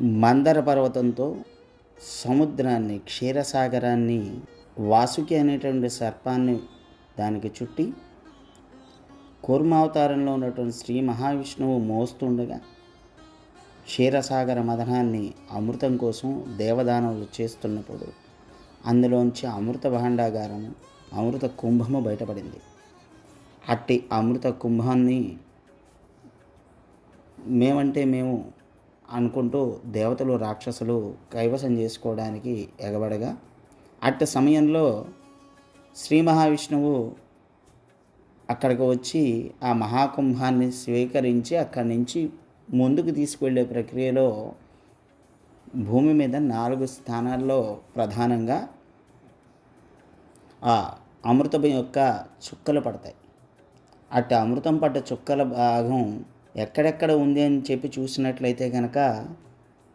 మందర పర్వతంతో సముద్రాన్ని క్షీరసాగరాన్ని వాసుకి అనేటువంటి సర్పాన్ని దానికి చుట్టి కూర్మావతారంలో ఉన్నటువంటి శ్రీ మహావిష్ణువు మోస్తుండగా క్షీరసాగర మదనాన్ని అమృతం కోసం దేవదానవులు చేస్తున్నప్పుడు అందులోంచి అమృత భాండాగారము అమృత కుంభము బయటపడింది. అట్టి అమృత కుంభాన్ని మేమంటే మేము అనుకుంటూ దేవతలు రాక్షసులు కైవసం చేసుకోవడానికి ఎగబడగా అట్టి సమయంలో శ్రీ మహావిష్ణువు అక్కడికి వచ్చి ఆ మహాకుంభాన్ని స్వీకరించి అక్కడి నుంచి ముందుకు తీసుకువెళ్ళే ప్రక్రియలో భూమి మీద నాలుగు స్థానాల్లో ప్రధానంగా ఆ అమృతం యొక్క చుక్కలు పడతాయి. అట్టి అమృతం పడ్డ చుక్కల భాగం ఎక్కడెక్కడ ఉంది అని చెప్పి చూసినట్లయితే కనుక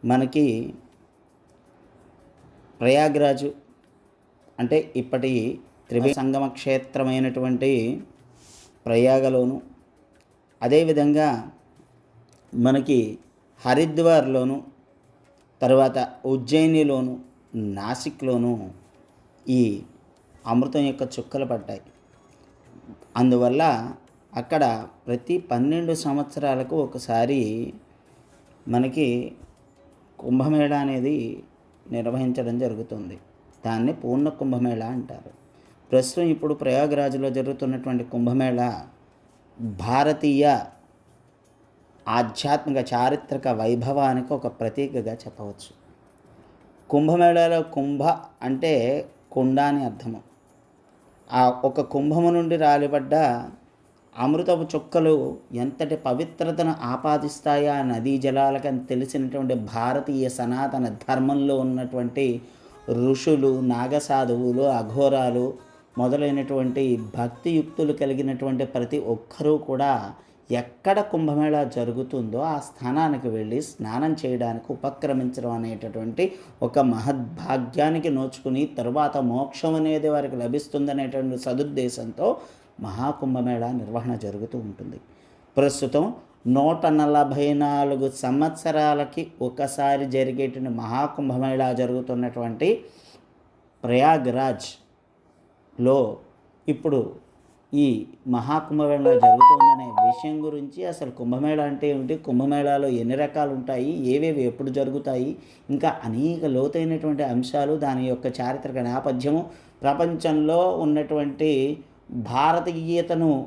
మనకి ప్రయాగ్రాజు అంటే ఇప్పటి త్రివేణి సంగమ క్షేత్రమైనటువంటి ప్రయాగలోను అదేవిధంగా మనకి హరిద్వార్లోను తర్వాత ఉజ్జయినిలోను నాసిక్లోను ఈ అమృతం యొక్క చుక్కలు పడ్డాయి. అందువల్ల అక్కడ ప్రతి పన్నెండు సంవత్సరాలకు ఒకసారి మనకి కుంభమేళ అనేది నిర్వహించడం జరుగుతుంది. దాన్ని పూర్ణ కుంభమేళ అంటారు. ప్రస్తుతం ఇప్పుడు ప్రయాగరాజ్లో జరుగుతున్నటువంటి కుంభమేళ భారతీయ ఆధ్యాత్మిక చారిత్రక వైభవానికి ఒక ప్రతీకగా చెప్పవచ్చు. కుంభమేళాలో కుంభ అంటే కుండ అని అర్థము. ఆ ఒక కుంభము నుండి రాలిపడ్డ అమృతపు చుక్కలు ఎంతటి పవిత్రతను ఆపాదిస్తాయా నదీ జలాలకని తెలిసినటువంటి భారతీయ సనాతన ధర్మంలో ఉన్నటువంటి ఋషులు నాగసాధువులు అఘోరాలు మొదలైనటువంటి భక్తియుక్తులు కలిగినటువంటి ప్రతి ఒక్కరూ కూడా ఎక్కడ కుంభమేళా జరుగుతుందో ఆ స్థానానికి వెళ్ళి స్నానం చేయడానికి ఉపక్రమించడం అనేటటువంటి ఒక మహద్భాగ్యానికి నోచుకుని తరువాత మోక్షం అనేది వారికి లభిస్తుందనేటువంటి సదుద్దేశంతో మహాకుంభమేళా నిర్వహణ జరుగుతూ ఉంటుంది. ప్రస్తుతం నూట నలభై నాలుగు సంవత్సరాలకి ఒకసారి జరిగేటువంటి మహాకుంభమేళా జరుగుతున్నటువంటి ప్రయాగ్రాజ్లో ఇప్పుడు ఈ మహాకుంభమేళా జరుగుతుందనే విషయం గురించి అసలు కుంభమేళ అంటే ఏమిటి? కుంభమేళాలో ఎన్ని రకాలు ఉంటాయి ఏవేవి ఎప్పుడు జరుగుతాయి? ఇంకా అనేక లోతైనటువంటి అంశాలు దాని యొక్క చారిత్రక నేపథ్యము ప్రపంచంలో ఉన్నటువంటి భారతీయతను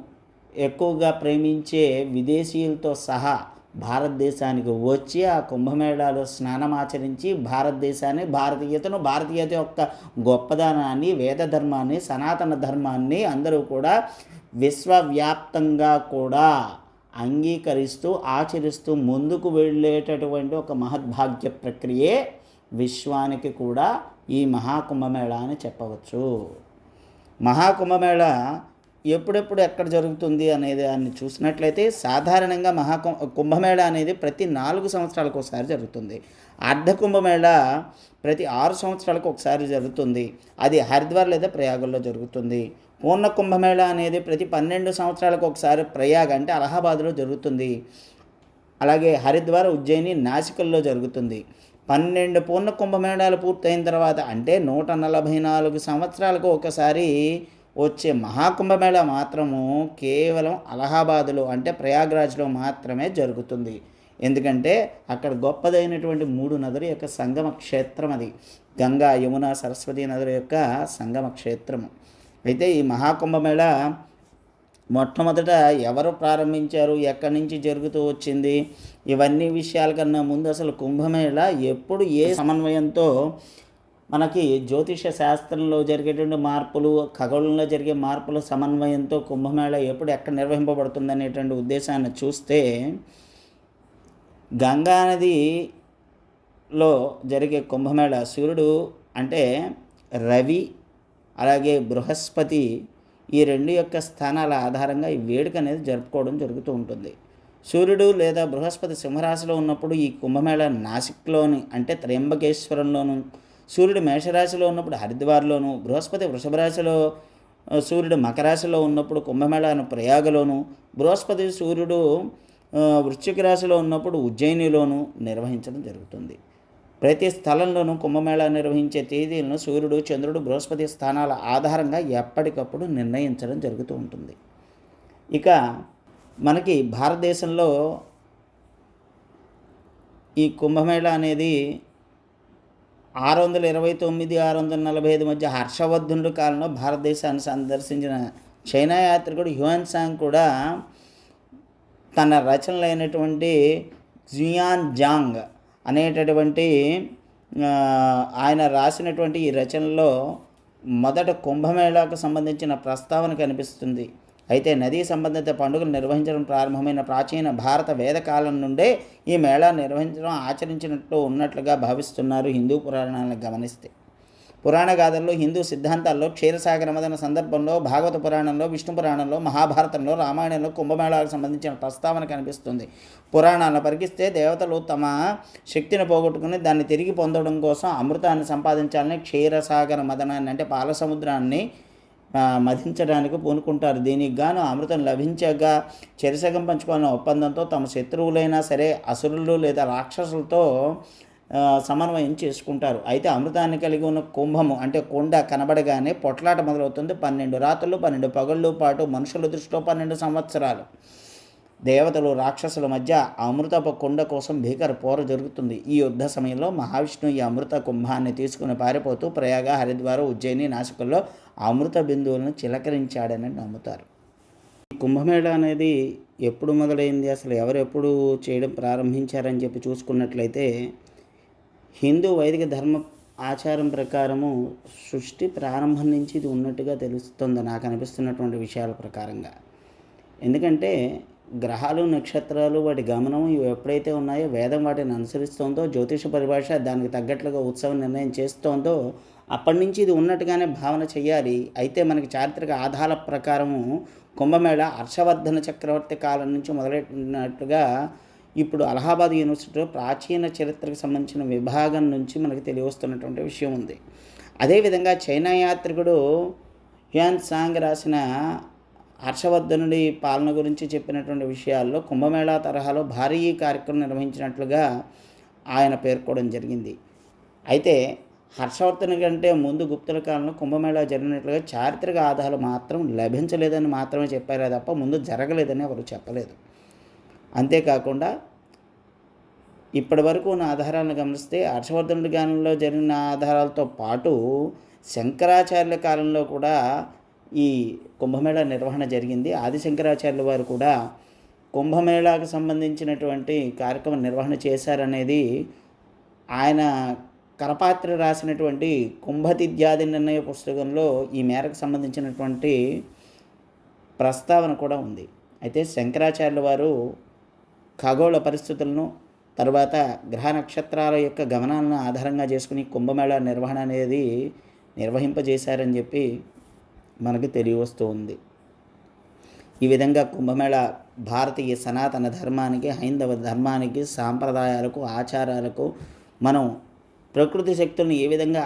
ఎక్కువగా ప్రేమించే విదేశీయులతో సహా భారతదేశానికి వచ్చి ఆ కుంభమేళాలో స్నానమాచరించి భారతదేశాన్ని భారతీయతను భారతీయత యొక్క గొప్పదనాన్ని వేద ధర్మాన్ని సనాతన ధర్మాన్ని అందరూ కూడా విశ్వవ్యాప్తంగా కూడా అంగీకరిస్తూ ఆచరిస్తూ ముందుకు వెళ్ళేటటువంటి ఒక మహద్భాగ్య ప్రక్రియే విశ్వానికి కూడా ఈ మహాకుంభమేళా అని చెప్పవచ్చు. మహాకుంభమేళ ఎప్పుడెప్పుడు ఎక్కడ జరుగుతుంది అనేది దాన్ని చూసినట్లయితే సాధారణంగా మహాకుం కుంభమేళ అనేది ప్రతి నాలుగు సంవత్సరాలకు ఒకసారి జరుగుతుంది. అర్ధ కుంభమేళ ప్రతి ఆరు సంవత్సరాలకు ఒకసారి జరుగుతుంది. అది హరిద్వార్ లేదా ప్రయాగంలో జరుగుతుంది. పూర్ణ కుంభమేళ అనేది ప్రతి పన్నెండు సంవత్సరాలకు ఒకసారి ప్రయాగ అంటే అలహాబాద్లో జరుగుతుంది. అలాగే హరిద్వార్ ఉజ్జయిని నాసికల్లో జరుగుతుంది. పన్నెండు పూర్ణ కుంభమేళాలు పూర్తయిన తర్వాత అంటే నూట నలభై నాలుగు సంవత్సరాలకు ఒకసారి వచ్చే మహాకుంభమేళ మాత్రము కేవలం అలహాబాదులో అంటే ప్రయాగ్రాజ్లో మాత్రమే జరుగుతుంది. ఎందుకంటే అక్కడ గొప్పదైనటువంటి మూడు నదుల యొక్క సంగమ క్షేత్రం అది. గంగా యమున సరస్వతి నదుల యొక్క సంగమ క్షేత్రము. అయితే ఈ మహాకుంభమేళ మొట్టమొదట ఎవరు ప్రారంభించారు ఎక్కడి నుంచి జరుగుతూ వచ్చింది ఇవన్నీ విషయాల కన్నా ముందు అసలు కుంభమేళ ఎప్పుడు ఏ సమన్వయంతో మనకి జ్యోతిష శాస్త్రంలో జరిగేటువంటి మార్పులు ఖగోళంలో జరిగే మార్పుల సమన్వయంతో కుంభమేళ ఎప్పుడు ఎక్కడ నిర్వహింపబడుతుంది అనేటువంటి ఉద్దేశాన్ని చూస్తే గంగా నదిలో జరిగే కుంభమేళ సూర్యుడు అంటే రవి అలాగే బృహస్పతి ఈ రెండు యొక్క స్థానాల ఆధారంగా ఈ వేడుక అనేది జరుపుకోవడం జరుగుతూ ఉంటుంది. సూర్యుడు లేదా బృహస్పతి సింహరాశిలో ఉన్నప్పుడు ఈ కుంభమేళ నాసిక్లోని అంటే త్రయంబకేశ్వరంలోను సూర్యుడు మేషరాశిలో ఉన్నప్పుడు హరిద్వార్లోను బృహస్పతి వృషభ రాశిలో సూర్యుడు మకరాశిలో ఉన్నప్పుడు ఉన్నప్పుడు కుంభమేళాను ప్రయాగలోను బృహస్పతి సూర్యుడు వృశ్చిక రాశిలో ఉన్నప్పుడు ఉజ్జయినిలోను నిర్వహించడం జరుగుతుంది. ప్రతి స్థలంలోనూ కుంభమేళా నిర్వహించే తేదీలను సూర్యుడు చంద్రుడు బృహస్పతి స్థానాల ఆధారంగా ఎప్పటికప్పుడు నిర్ణయించడం జరుగుతూ ఉంటుంది. ఇక మనకి భారతదేశంలో ఈ కుంభమేళ అనేది ఆరు వందల ఇరవై తొమ్మిది ఆరు వందల నలభై ఐదు మధ్య హర్షవర్ధనుడి కాలంలో భారతదేశాన్ని సందర్శించిన చైనా యాత్రికుడు హ్యూన్ సాంగ్ కూడా తన రచనలైనటువంటి జియాన్ జాంగ్ అనేటటువంటి ఆయన రాసినటువంటి ఈ రచనలో మొదట కుంభమేళాకు సంబంధించిన ప్రస్తావన కనిపిస్తుంది. అయితే నదీ సంబంధిత పండుగలు నిర్వహించడం ప్రారంభమైన ప్రాచీన భారత వేద కాలం నుండే ఈ మేళా నిర్వహించడం ఆచరించినట్లు ఉన్నట్లుగా భావిస్తున్నారు హిందూ పురాణాలను గమనిస్తే. పురాణ గాథల్లో హిందూ సిద్ధాంతాల్లో క్షీరసాగర మదన సందర్భంలో భాగవత పురాణంలో విష్ణు పురాణంలో మహాభారతంలో రామాయణంలో కుంభమేళాకు సంబంధించిన ప్రస్తావన కనిపిస్తుంది. పురాణాలను పరికిస్తే దేవతలు తమ శక్తిని పోగొట్టుకుని దాన్ని తిరిగి పొందడం కోసం అమృతాన్ని సంపాదించాలని క్షీరసాగర మదనాన్ని అంటే పాల సముద్రాన్ని మధించడానికి పూనుకుంటారు. దీనికి గాను అమృతం లభించాక చెరిసగం పంచుకోవాలనే ఒప్పందంతో తమ శత్రువులైనా సరే అసురులు లేదా రాక్షసులతో సమన్వయం చేసుకుంటారు. అయితే అమృతాన్ని కలిగి ఉన్న కుంభము అంటే కొండ కనబడగానే పొట్లాట మొదలవుతుంది. పన్నెండు రాత్రులు పన్నెండు పగళ్ళు పాటు మనుషుల దృష్టిలో పన్నెండు సంవత్సరాలు. దేవతలు రాక్షసుల మధ్య అమృతపు కుండ కోసం భీకర పోర జరుగుతుంది. ఈ యుద్ధ సమయంలో మహావిష్ణువు ఈ అమృత కుంభాన్ని తీసుకుని పారిపోతూ ప్రయాగ హరిద్వార ఉజ్జయిని నాసికల్లో అమృత బిందువులను చిలకరించాడని నమ్ముతారు. ఈ కుంభమేళ అనేది ఎప్పుడు మొదలైంది? అసలు ఎవరెప్పుడు చేయడం ప్రారంభించారని చెప్పి చూసుకున్నట్లయితే హిందూ వైదిక ధర్మ ఆచారం ప్రకారము సృష్టి ప్రారంభం నుంచి ఇది ఉన్నట్టుగా తెలుస్తుంది నాకు అనిపిస్తున్నటువంటి విషయాల ప్రకారంగా. ఎందుకంటే గ్రహాలు నక్షత్రాలు వాటి గమనం ఇవి ఎప్పుడైతే ఉన్నాయో వేదం వాటిని అనుసరిస్తోందో జ్యోతిష పరిభాష దానికి తగ్గట్లుగా ఉత్సవం నిర్ణయం చేస్తోందో అప్పటి నుంచి ఇది ఉన్నట్టుగానే భావన చేయాలి. అయితే మనకి చారిత్రక ఆధార ప్రకారము కుంభమేళ హర్షవర్ధన చక్రవర్తి కాలం నుంచి మొదలెట్టినట్టుగా ఇప్పుడు అలహాబాద్ యూనివర్సిటీలో ప్రాచీన చరిత్రకు సంబంధించిన విభాగం నుంచి మనకి తెలియవస్తున్నటువంటి విషయం ఉంది. అదేవిధంగా చైనా యాత్రికుడు హ్యాన్ సాంగ్ రాసిన హర్షవర్ధనుడి పాలన గురించి చెప్పినటువంటి విషయాల్లో కుంభమేళా తరహాలో భారీ కార్యక్రమం నిర్వహించినట్లుగా ఆయన పేర్కోవడం జరిగింది. అయితే హర్షవర్ధన్ కంటే ముందు గుప్తుల కాలంలో కుంభమేళా జరిగినట్లుగా చారిత్రక ఆధారాలు మాత్రం లభించలేదని మాత్రమే చెప్పారే తప్ప ముందు జరగలేదని ఎవరు చెప్పలేదు. అంతేకాకుండా ఇప్పటి వరకు ఉన్న ఆధారాలను గమనిస్తే హర్షవర్ధనుడి గానంలో జరిగిన ఆధారాలతో పాటు శంకరాచార్యుల కాలంలో కూడా ఈ కుంభమేళ నిర్వహణ జరిగింది. ఆది శంకరాచార్యుల వారు కూడా కుంభమేళాకు సంబంధించినటువంటి కార్యక్రమం నిర్వహణ చేశారనేది ఆయన కరపాత్ర రాసినటువంటి కుంభతిథ్యాది నిర్ణయ పుస్తకంలో ఈ మేరకు సంబంధించినటువంటి ప్రస్తావన కూడా ఉంది. అయితే శంకరాచార్యుల వారు ఖగోళ పరిస్థితులను తర్వాత గ్రహ నక్షత్రాల యొక్క గమనాలను ఆధారంగా చేసుకుని కుంభమేళా నిర్వహణ అనేది నిర్వహింపజేశారని చెప్పి మనకు తెలియవస్తూ ఉంది ఈ విధంగా కుంభమేళ భారతీయ సనాతన ధర్మానికి హైందవ ధర్మానికి సాంప్రదాయాలకు ఆచారాలకు మనం ప్రకృతి శక్తులను ఏ విధంగా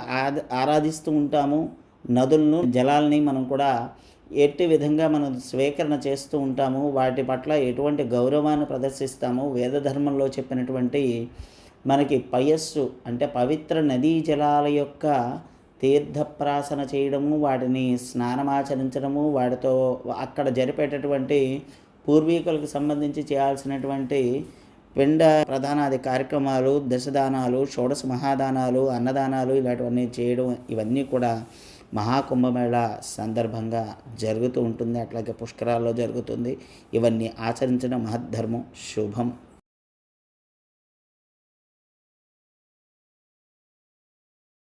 ఆరాధిస్తూ ఉంటామో నదులను జలాల్ని మనం కూడా ఎట్టి విధంగా మనం స్వీకరణ చేస్తూ ఉంటాము వాటి పట్ల ఎటువంటి గౌరవాన్ని ప్రదర్శిస్తాము వేద ధర్మంలో చెప్పినటువంటి మనకి పయస్సు అంటే పవిత్ర నదీ జలాల యొక్క తీర్థప్రాసన చేయడము వాటిని స్నానమాచరించడము వాటితో అక్కడ జరిపేటటువంటి పూర్వీకులకు సంబంధించి చేయాల్సినటువంటి పిండ ప్రధానాది కార్యక్రమాలు దశదానాలు షోడశ మహాదానాలు అన్నదానాలు ఇలాంటివన్నీ చేయడం ఇవన్నీ కూడా మహాకుంభమేళ సందర్భంగా జరుగుతూ ఉంటుంది. అట్లాగే పుష్కరాల్లో జరుగుతుంది. ఇవన్నీ ఆచరించడం మహద్ధర్మం. శుభం.